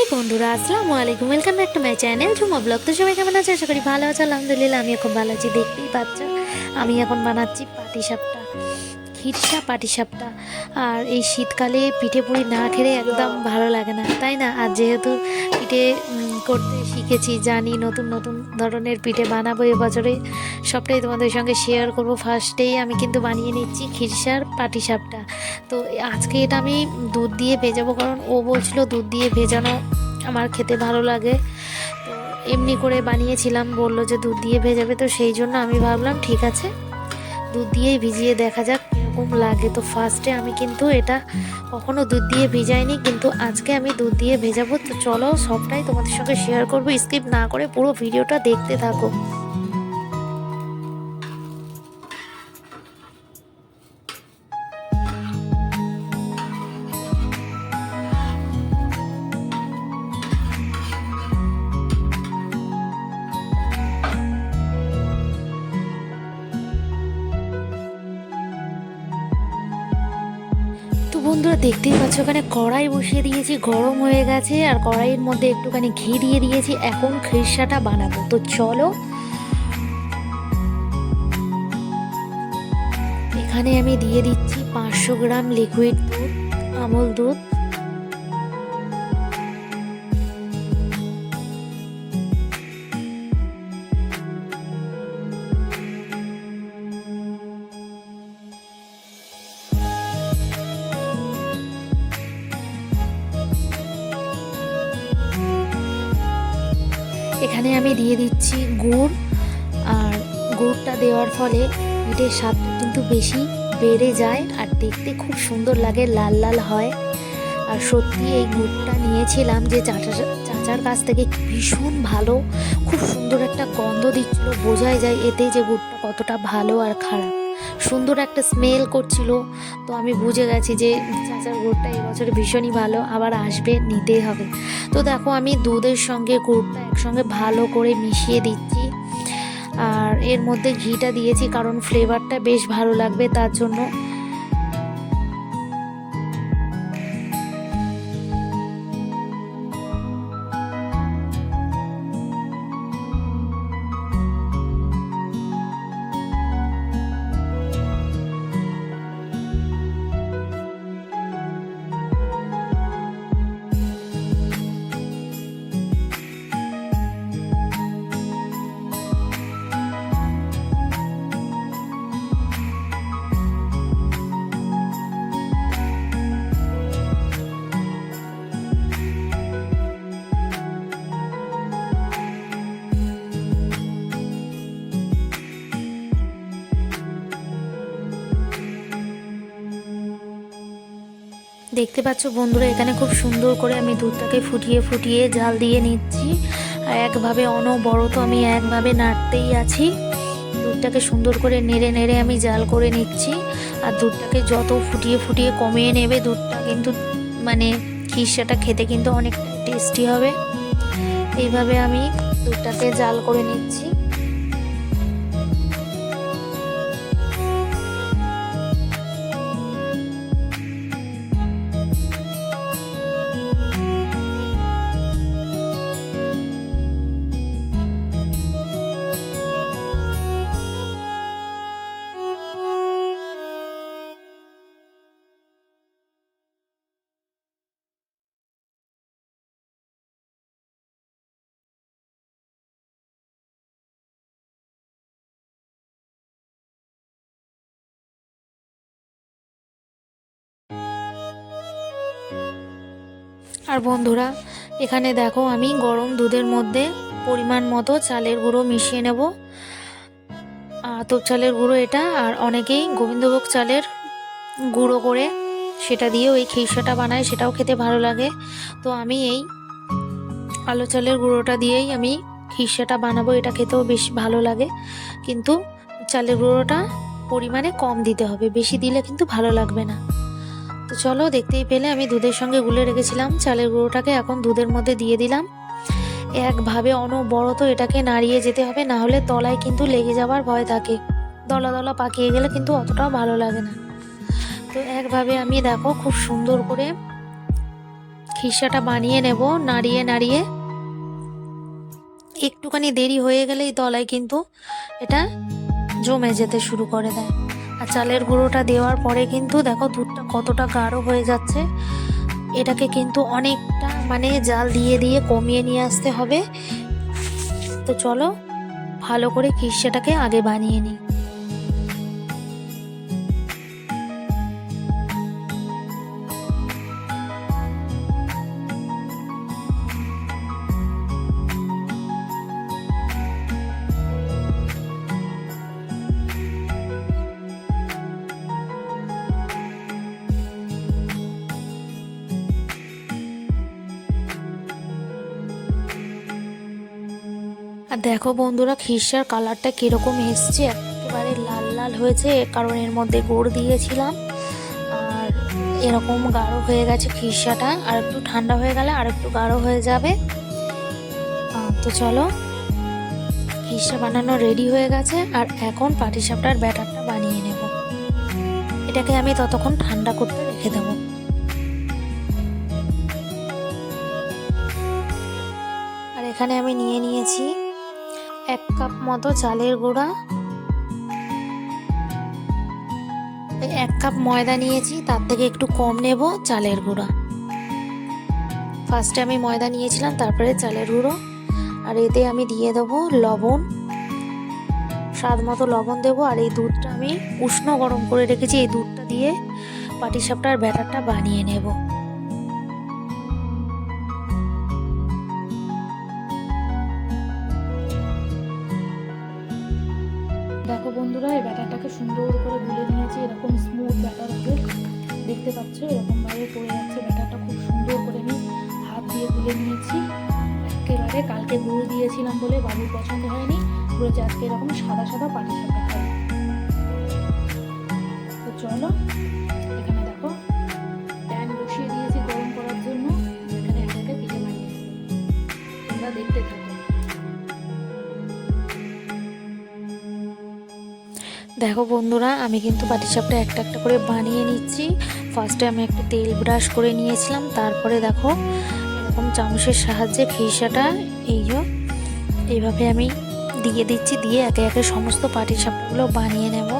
হে বন্ধুরা, আসসালামু আলাইকুম। Welcome back to my channel Jhuma blog তো সবাই কেমন আছে? আশা করি ভালো আছো। আলহামদুলিল্লাহ আমি এখন ভালো আছি। দেখতেই পাচ্ছ, আমি এখন বানাচ্ছি পাটিসাপটা খিরসা পাটিসাপটা আর এই শীতকালে পিঠে পুরি না খেলে একদম ভালো লাগে না, তাই না? আর যেহেতু পিঠে করতে শিখেছি, জানি নতুন নতুন ধরনের পিঠে বানাবো এবছরে সবটাই তোমাদের সঙ্গে শেয়ার করব। ফার্স্টেই আমি কিন্তু বানিয়ে নিচ্ছি খিরসার পাটিসাপটা তো আজকে এটা আমি দুধ দিয়ে ভেজাবো, কারণ ও বলছিল দুধ দিয়ে ভেজানো আমার খেতে ভালো লাগে। তো এমনি করে বানিয়েছিলাম, বলল যে দুধ দিয়ে ভেজাবে। তো সেই জন্য আমি ভাবলাম, ঠিক আছে, দুধ দিয়েই ভিজিয়ে দেখা যাক কীরকম লাগে। তো ফার্স্টে আমি কিন্তু এটা কখনো দুধ দিয়ে ভেজাইনি, কিন্তু আজকে আমি দুধ দিয়ে ভেজাবো। তো চলো সবটাই তোমাদের সঙ্গে শেয়ার করব। স্কিপ না করে পুরো ভিডিওটা দেখতে থাকো। বন্ধুরা দেখতেই পাচ্ছ, ওখানে কড়াই বসিয়ে দিয়েছি, গরম হয়ে গেছে, আর কড়াইয়ের মধ্যে একটুখানি ঘি দিয়ে দিয়েছি, এখন খিরসাটা বানাবো। তো চলো। এখানে আমি দিয়ে দিচ্ছি পাঁচশো গ্রাম লিকুইড দুধ, আমল দুধ। এখানে আমি দিয়ে দিচ্ছি গুড়, আর গুড়টা দেওয়ার ফলে পিঠের স্বাদ কিন্তু বেশি বেড়ে যায় আর দেখতে খুব সুন্দর লাগে, লাল লাল হয়। আর সত্যি এই গুড়টা নিয়েছিলাম যে চাচা, চাচার কাছ থেকে ভীষণ ভালো, খুব সুন্দর একটা গন্ধ দিচ্ছিল, বোঝাই যায় এতে যে গুড়টা কতটা ভালো আর খারাপ। সুন্দর একটা স্মেল করছিল। তো আমি বুঝে গেছি যে, চাচার গুড়টা এবছর ভীষণই ভালো, আবার আসবে, নিতেই হবে। তো দেখো, আমি দুধের সঙ্গে গুড়টা একসঙ্গে ভালো করে মিশিয়ে দিচ্ছি। আর এর মধ্যে ঘিটা দিয়েছি, কারণ ফ্লেভারটা বেশ ভালো লাগবে, তার জন্য দেখতে পাচ্ছ বন্ধুরা, এখানে খুব সুন্দর করে আমি দুধটাকে ফুটিয়ে ফুটিয়ে জাল দিয়ে নিচ্ছি। আর একভাবে অনবরত আমি একভাবে নাড়তেই আছি। দুধটাকে সুন্দর করে নেড়ে নেড়ে আমি জাল করে নিচ্ছি। আর দুধটাকে যত ফুটিয়ে ফুটিয়ে কমিয়ে নেবে, দুধটা কিন্তু মানে খিরসাটা খেতে কিন্তু অনেকটা টেস্টি হবে। এইভাবে আমি দুধটাকে জাল করে নিচ্ছি। আর বন্ধুরা, এখানে দেখো আমি গরম দুধের মধ্যে পরিমাণ মতো চালের গুঁড়ো মিশিয়ে নেব। আতপ চালের গুঁড়ো এটা, আর অনেকেই গোবিন্দভোগ চালের গুঁড়ো করে সেটা দিয়েও এই খিরসাটা বানায়, সেটাও খেতে ভালো লাগে। তো আমি এই আলো চালের গুঁড়োটা দিয়েই আমি খিরসাটা বানাবো, এটা খেতেও বেশ ভালো লাগে। কিন্তু চালের গুঁড়োটা পরিমাণে কম দিতে হবে, বেশি দিলে কিন্তু ভালো লাগবে না। চলো দেখতেই পেলে আমি দুধের সঙ্গে গুলে রেখেছিলাম, চালের গুঁড়োটাকে এখন দুধের মধ্যে দিয়ে দিলাম। একভাবে অনবরত এটাকে নাড়িয়ে যেতে হবে, না হলে তলায় কিন্তু লেগে যাওয়ার ভয় থাকে। দলা দলা পাকিয়ে গেলে কিন্তু অতটাও ভালো লাগে না। তো একভাবে আমি দেখো খুব সুন্দর করে খিসাটা বানিয়ে নেব, নাড়িয়ে নাড়িয়ে। একটুখানি দেরি হয়ে গেলেই তলায় কিন্তু এটা জমে যেতে শুরু করে দেয়। আর চালের গুঁড়োটা দেওয়ার পরে কিন্তু দেখো দুধটা কতটা গাঢ় হয়ে যাচ্ছে। এটাকে কিন্তু অনেকটা মানে জাল দিয়ে দিয়ে কমিয়ে নিয়ে আসতে হবে। তো চলো ভালো করে কিসেটাকে আগে বানিয়ে নিই। দেখো বন্ধুরা খিরসার কালারটা কীরকম এসছে? একেবারে লাল লাল হয়েছে কারণ এর মধ্যে গুড় দিয়েছিলাম। আর এরকম গাঢ় হয়ে গেছে খিরসাটা আর একটু ঠান্ডা হয়ে গেলে আর একটু গাঢ় হয়ে যাবে। তো চলো খিরসা বানানো রেডি হয়ে গেছে। আর এখন পাটিসাপটার ব্যাটারটা বানিয়ে নেব। এটাকে আমি ততক্ষণ ঠান্ডা করতে রেখে দেবো। আর এখানে আমি নিয়ে নিয়েছি এক কাপ মতো চালের গুঁড়া। এক কাপ ময়দা নিয়েছি, তার থেকে একটু কম নেব চালের গুঁড়া। ফার্স্টে আমি ময়দা নিয়েছিলাম, তারপরে চালের গুঁড়ো। আর এতে আমি দিয়ে দেবো লবণ। স্বাদ মতো লবণ দেবো, আর এই দুধটা আমি উষ্ণ গরম করে রেখেছি, এই দুধটা দিয়ে পাটিসাপটার ব্যাটারটা বানিয়ে নেব। পছন্দ হয়নি। বলেছে আজকে এরকম সাদা সাদা পাটি সাপটা খাই তো চলো, এখানে দেখো, প্যান বসিয়ে দিয়েছি গরম করার জন্য। এখানে একে একে পিঠে বানিয়ে নেব। তোমরা দেখতে থাকো। দেখো বন্ধুরা, আমি কিন্তু পাটিসাপটা একটা একটা করে বানিয়ে নিচ্ছি। ফার্স্টে আমি একটু তেল ব্রাশ করে নিয়েছিলাম। তারপরে দেখো, এরকম চামচের সাহায্যে ফিসাটা এই যে এইভাবে আমি দিয়ে দিচ্ছি দিয়ে একে একে সমস্ত পাটি সাপগুলো বানিয়ে নেব।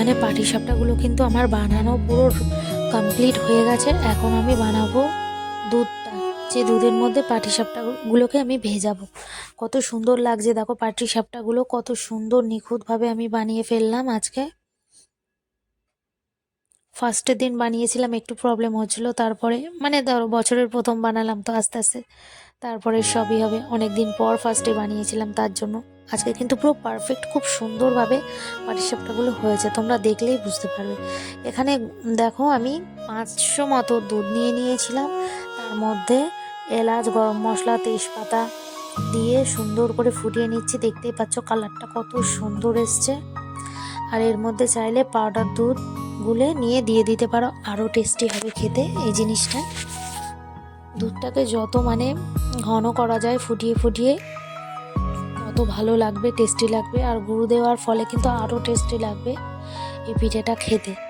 এখানে পাটি সাপটাগুলো কিন্তু আমার বানানো পুরো কমপ্লিট হয়ে গেছে। এখন আমি বানাবো দুধটা। যে দুধের মধ্যে পাটি সাপটাগুলোকে আমি ভেজাবো। কত সুন্দর লাগছে, দেখো পাটি সাপটাগুলো কত সুন্দর নিখুঁতভাবে আমি বানিয়ে ফেললাম আজকে। ফার্স্টের দিন বানিয়েছিলাম, একটু প্রবলেম হচ্ছিল, তারপরে মানে ধরো বছরের প্রথম বানালাম তো আস্তে আস্তে, তারপরে সবই হবে। অনেক দিন পর ফার্স্টে বানিয়েছিলাম তার জন্য। আজকে কিন্তু পুরো পারফেক্ট খুব সুন্দরভাবে পাটিসাপটাগুলো হয়েছে। তোমরা দেখলেই বুঝতে পারবে। এখানে দেখো আমি পাঁচশো মতো দুধ নিয়ে নিয়েছিলাম। তার মধ্যে এলাচ, গরম মশলা, তেজপাতা দিয়ে সুন্দর করে ফুটিয়ে নিচ্ছি। দেখতেই পাচ্ছ কালারটা কত সুন্দর এসছে। আর এর মধ্যে চাইলে পাউডার দুধ গুলে নিয়ে দিয়ে দিতে পারো। আরও টেস্টি হবে খেতে এই জিনিসটা। দুধটাকে যত মানে ঘন করা যায়, ফুটিয়ে ফুটিয়ে ভালো লাগবে টেস্টি লাগবে। আর গুঁড়ো দেওয়ার ফলে কিন্তু আরও টেস্টি লাগবে এই পিঠেটা খেতে।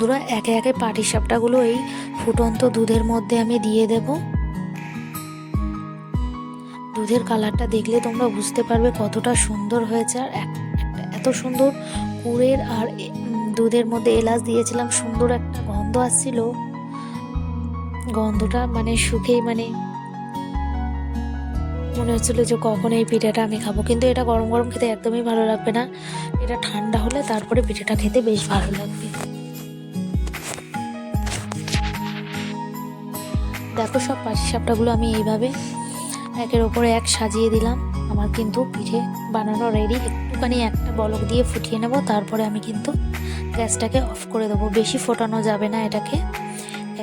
বন্ধুরা, একে একে পাটিসাপটাগুলো এই ফুটন্ত দুধের মধ্যে আমি দিয়ে দেব। দুধের কালারটা দেখলে তোমরা বুঝতে পারবে কতটা সুন্দর হয়েছে। আর এত সুন্দর কুড়ের আর দুধের মধ্যে এলাচ দিয়েছিলাম, সুন্দর একটা গন্ধ আসছিল। গন্ধটা মানে সুখেই মানে মনে হচ্ছিল যে কখন এই পিঠাটা আমি খাব। কিন্তু এটা গরম গরম খেতে একদমই ভালো লাগবে না। এটা ঠান্ডা হলে তারপরে পিঠাটা খেতে বেশ ভালো লাগবে। দেখো সব পাটিসাপটাগুলো আমি এইভাবে একের ওপরে এক সাজিয়ে দিলাম। আমার কিন্তু পিঠে বানানো রেডি একটুখানি একটা বলক দিয়ে ফুটিয়ে নেব, তারপরে আমি কিন্তু গ্যাসটাকে অফ করে দেবো। বেশি ফোটানো যাবে না এটাকে।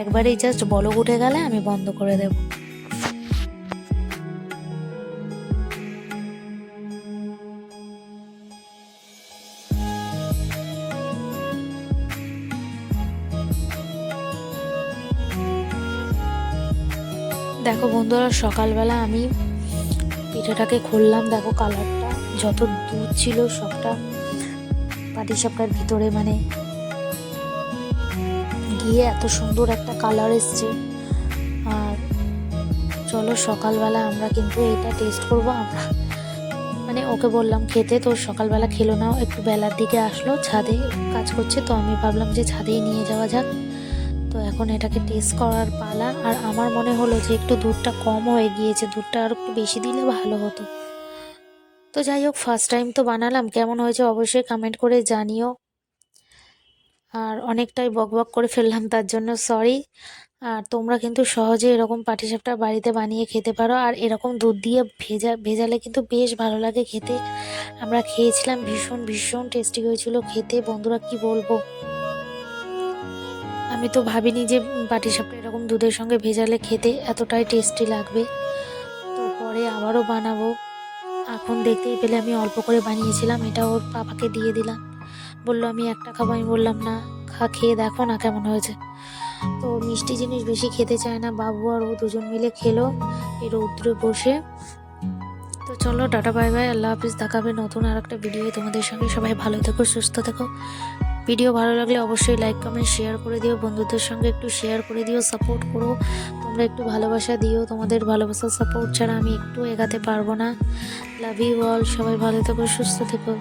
একবারেই জাস্ট বলক উঠে গেলে আমি বন্ধ করে দেব। দেখো বন্ধুরা, সকালবেলা আমি পিঠাটাকে খুললাম। দেখো কালারটা, যত দুধ ছিল সবটা পাটিসাপটার ভিতরে মানে গিয়ে এত সুন্দর একটা কালার এসছে। আর চলো, সকালবেলা আমরা কিন্তু এটা টেস্ট করব। আমরা মানে ওকে বললাম, খেতে তো সকালবেলা খেলো না, একটু বেলার দিকে আসলো, ছাদে কাজ করছে। তো আমি ভাবলাম যে ছাদেই নিয়ে যাওয়া যাক। তো এখন এটাকে টেস্ট করার পালা। আর আমার মনে হলো যে একটু দুধটা কম হয়ে গিয়েছে, দুধটা আর একটু বেশি দিলে ভালো হতো। তো যাই হোক ফার্স্ট টাইম তো বানালাম। কেমন হয়েছে অবশ্যই কমেন্ট করে জানিও। আর অনেকটাই বকবক করে ফেললাম তার জন্য সরি আর তোমরা কিন্তু সহজে এরকম পাটিসাপটা বাড়িতে বানিয়ে খেতে পারো। আর এরকম দুধ দিয়ে ভেজা, ভেজালে কিন্তু বেশ ভালো লাগে খেতে। আমরা খেয়েছিলাম ভীষণ ভীষণ টেস্টি হয়েছিল খেতে। বন্ধুরা কি বলব? আমি তো ভাবিনি যে পাটিসাপটা এরকম দুধের সঙ্গে ভেজালে খেতে এতটাই টেস্টি লাগবে। তো পরে আবারও বানাবো। এখন দেখতেই পেলে আমি অল্প করে বানিয়েছিলাম, এটা ওর পাপাকে দিয়ে দিলাম। বলল, আমি একটা খাব। আমি বললাম, না, খা, খেয়ে দেখো না কেমন হয়েছে। তো মিষ্টি জিনিস বেশি খেতে চায় না, বাবু আর ও দুজন মিলে খেলো এই রৌদ্রে বসে। তো চলো, টাটা, বাই বাই, আল্লাহ হাফিজ, দেখাবে নতুন আর একটা ভিডিও তোমাদের সঙ্গে। সবাই ভালো থেকো, সুস্থ থেকো। ভিডিও ভালো লাগলে অবশ্যই লাইক কমেন্ট শেয়ার করে দিও। বন্ধুদের সঙ্গে একটু শেয়ার করে দিও সাপোর্ট করো। তোমরা একটু ভালোবাসা দিও। তোমাদের ভালোবাসা সাপোর্ট ছাড়া আমি একটু এগাতে পারব না। লাভ ইউ অল সবাই ভালো থেকো, সুস্থ থেকো।